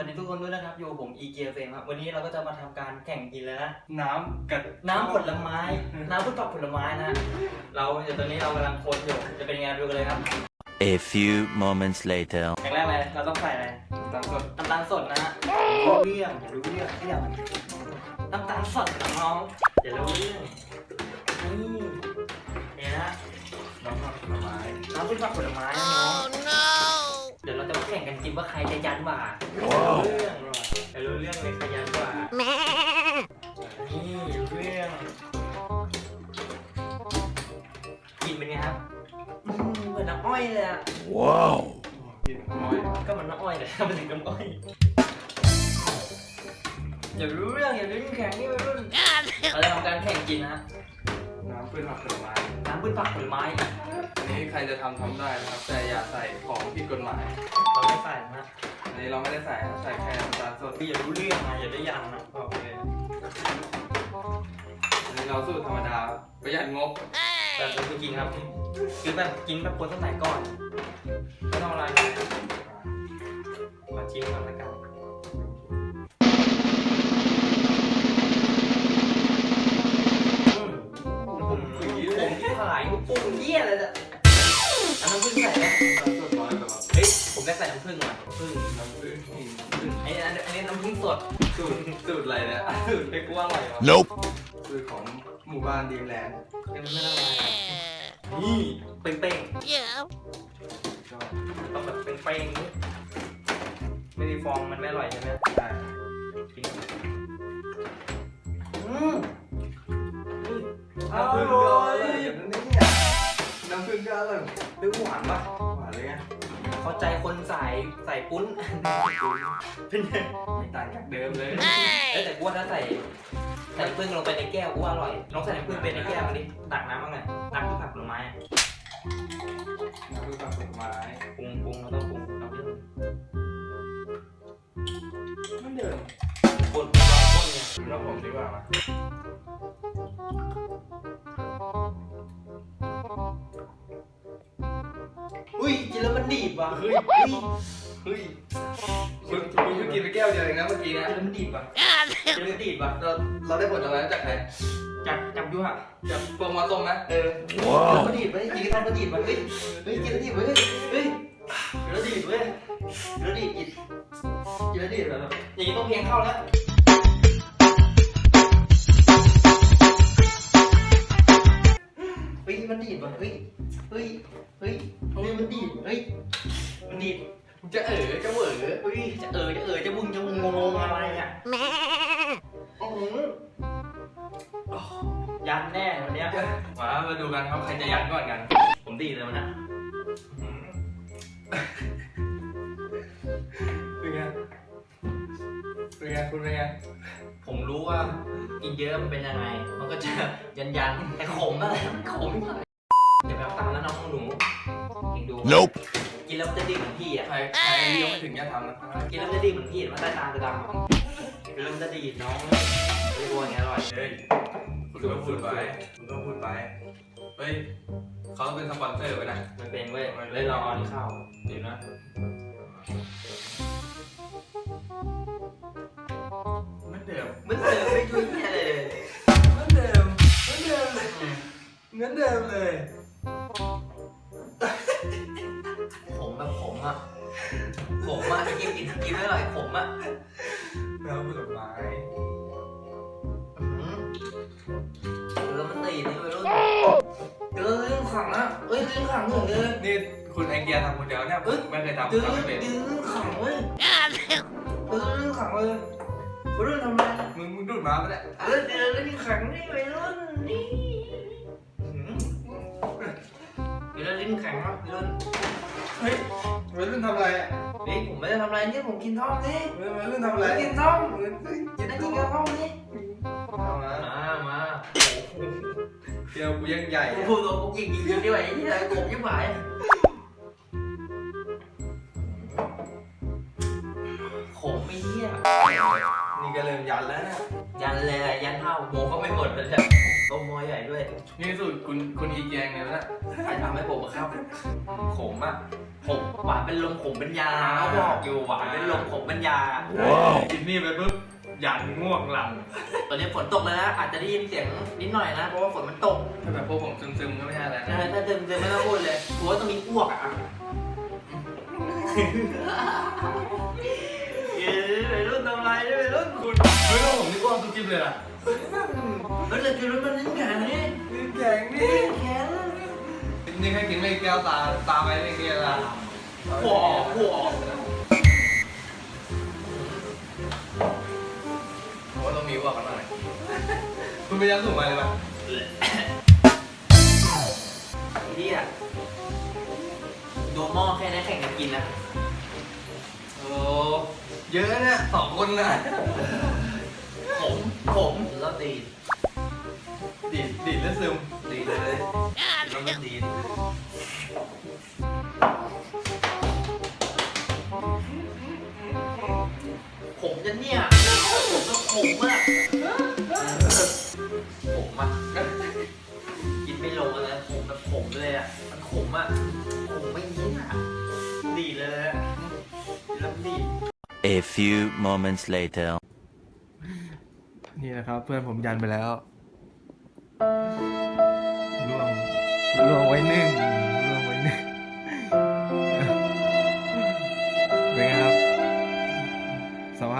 วันนี้ทุกคนด้วยนะครับ อยู่กับผมอีเกียเฟมครับ วันนี้เราก็จะมาทำการแข่งกินแล้วนะ น้ำกับน้ำผลไม้ น้ำพืชผักผลไม้นะ เราเดี๋ยวตอนนี้เรากำลังคนอยู่ จะเป็นยังไงดูกันเลยครับ A few moments later. อย่างแรกเลยเราต้องใส่อะไรตามสดน้ำตาลสดนะฮะรู้เรื่องอย่ารู้เรื่องเรื่องน้ำตาลสดนะน้องอย่ารู้เรื่องนี่เนี่ยนะน้ำผักผลไม้น้ำพืชผักผลไม้นะน้อง ข่งกันกินว่าใครจะยันกว่ารู้เรื่องอย่ารู้เรื่องเลยใครยันกว่านี่รู้เรื่อง กินเป็นไงครับอืมเหมือนน้ำอ้อยเลยอะ Wow. กินน้อยก็มันน้ำอ้อยเลยมันถึงน้ำอ้อยอย่ารู้เรื่องอย่ารู้แข่งนี่วัยรุ่นเราจะทำการแข่งกินนะฮะน้ำพืชผักผลไม้น้ำพืชผักผลไม้อั นนี้ใครจะทำทำได้นะครับ แต่อย่าใส่ของผิดกฎหมาย เราไม่ใส่นะอันนี้เราไม่ได้ใส่นะใส่แค่น้ำตาลสดพี่อย่ารู้เรื่องนะอย่าได้ยันนะโอเคอันนี้เราสูตรธรรมดาประหยัดงบแต่เราคือกินครับ คือแบบกินแบบคนสมัยก่อนไม่ต้องอะไรเลยขอชิมก่อนละกัน ดสูตรสูตรอะไรเนี่ยสูตรไปกว่าอร่อยวะ Nope. สูตรของหมู่บ้านดีมแลนด์ยังไม่ละลายอะนี่เป้งก็ๆต้องแบบเป้งๆนี่ไม่มีฟองมันไม่อร่อยใช่ไหมได้กินอืมอืมน้ำผึ้งก็อร่อยอย่างนั้นเนี่ยน้ำผึ้งก็อร่อยเปรี้ยวหวานปะ เข้าใจคนใส่ใส่ปุ้น เป็นไงไม่ต่างจากเดิมเลยเอ้ยแต่กูว่าถ้าใส่ใส่น้ำผึ้งลงไปในแก้วกูว่าอร่อยลองใส่น้ำผึ้งไปในแก้วมาดิตักน้ำบ้างไงตักที่ผักผลไม้อะน้ำผึ้งกับผลไม้ปรุงปรุงเราต้องปรุงเราไม่ต้องไม่เดิมคนเราคนเนี่ยเราผมดีกว่ามาอุ้ กินแล้วมันดีบว่ะเฮ้ยเฮ้ยคุณคุณเพิ่งกินไปแก้วเดียวเองนะเมื่อกี้นะกินแล้วมันดีบว่ะกินแล้วมันดีบว่ะเราเราได้ผลอะไรจากใครจับจับอยู่อะจากโปรโมทรงนะเออกินแล้วมันดีบเว้ยกินแล้วมันดีบว่ะเฮ้ยเฮ้ยกินแล้วดีบเว้ยเฮ้ยกินแล้วดีบเว้ยกินแล้วดีบกินกินแล้วดีบแบบอย่างนี้ต้องเพลงเข้าแล้วเฮ้ยมันดีบว่ะเฮ้ย เฮ้ย จะเอ๋อจะเหวอเฮ้ยจะเออจะเออจะบุงจะบุงงงงอะไรอะโอ้โหยันแน่วันเนี้ยมามาดูกันครับใครจะยันก่อนกัน ผมดีเลยวันนะเป็นไงเป็นไงคุณเป็นไงผมรู้ว่ากินเยอะมันเป็นยังไง มันก็จะยันยันแต่ขมอะไรมันขมมากอย่าไปเอาตามแล้วน้องหนูเองดู Nope. กินแล้วมันจะดีเหมือนพี่อะ ใครใครอายุยังไม่ถึงอย่าทำนะกินแล้วมันจะดีเหมือนพี่มันใต้ตาจะดำกินแล้วมันจะดีดน้องไม่รู้ว่าไงอร่อยเฮ้ยคุณก็พูดไปคุณก็พูดไป เฮ้ยเขาเป็นสปอนเซอร์ไว้นะมันเป็นเว้ยเลยรอออนเข้าดีนะเหมือนเดิมมันเจอไม่ช่วยเหี้ยอะไรเลยเหมือนเดิมเหมือนเดิมเลยเหมือนเดิมเลยผม แบบผมอะผมอะกินกินกินไม่อร่อยผมอะน้ำผลไม้อื้อหือแล้วมันตีนี่ไปรุ่นเจอเรื่องขังอะเอ้ยเรื่องขังเหมือนเลยนี่คุณไอเกียร์ทำคนเดียวเนี่ยไม่เคยทำเจอทำไม่เป็นเรื่องขังเว้ยเจอเรื่องขังเลยไปรุ่นทำไมมึงมึงดูดมาปะเนี่ยเออเจอเรื่องขังนี่ไปรุ่นนี่ วัยรุ่นทำอะไรอะเฮ้ยผมไม่ได้ทำอะไรนี่ผมกินท่อมนี่วัยรุ่นทำผอะไรมกินท่อมเฮ้ยจะได้กินกระท่อมนี่เอามามามาเดียวกูยังใหญ่โอ้อะโหตัวกูกินกินกินด้วยไอ้เหี้ยกบยิ่งหายขมไม่เหี้ยนี่ก็เริ่มยันแล้วนะยันเลยอะยันเท่าโมก็ไม่หมดเลยเนี่ย ต้มหม้อใหญ่ด้วย นี่สูตรคุณคุณอีแกงเนี่ยนะใครทำให้ผมอะครับขมอะขมหวานเป็นลมขมเป็นยาเขาบอกอยู่หวานเป็นลมขมเป็นยา กินนี่ไปปุ๊บยันง่วงหลับตอนนี้ฝนตกแล้วนะอาจจะได้ยินเสียงนิดหน่อยนะ เพราะว่าฝนมันตกถ้าแบบพวกผมซึมๆก็ไม่ใช่อะไรเอนะอถ้าเดิมเดิมไม่ต้องพูดเลยกลัวต้องมีอ้วกอะ เอ้ยรุ่นทำไรเนี่ยรุ่นคุณเฮ้ยแล้วผมนี่ก็ทุกคลิปเลยล่ะแล้วจะกินรถมันนั่นแข็งนี่นี่แกงนี่แข็งนี่แค่กินไม่แก้วตาตาไปเรื่อยๆละหัวหัวผมว่าต้องมีอ้วกันหน่อยคุณไปยันสูงมาเลยป่ะนี่อะดูหม้อแค่นี้นแข่งกันกินนะ เยอะเนี่ยสองคนน่ะขมขมแล้วตีดีดดีดแล้วซึมดีเลยแล้วก็ดีขมจะเนี่ยผมก็ขมอะขมอะกินไม่ลงเลยขมแบบขมเลยอะมันขมอะ A few moments later นี่นะครับเพื่อนผมยันไปแล้วร่วงร่วงไว้หนึ่งร่วงไว้หนึ่งเป็นไงครับสภาพ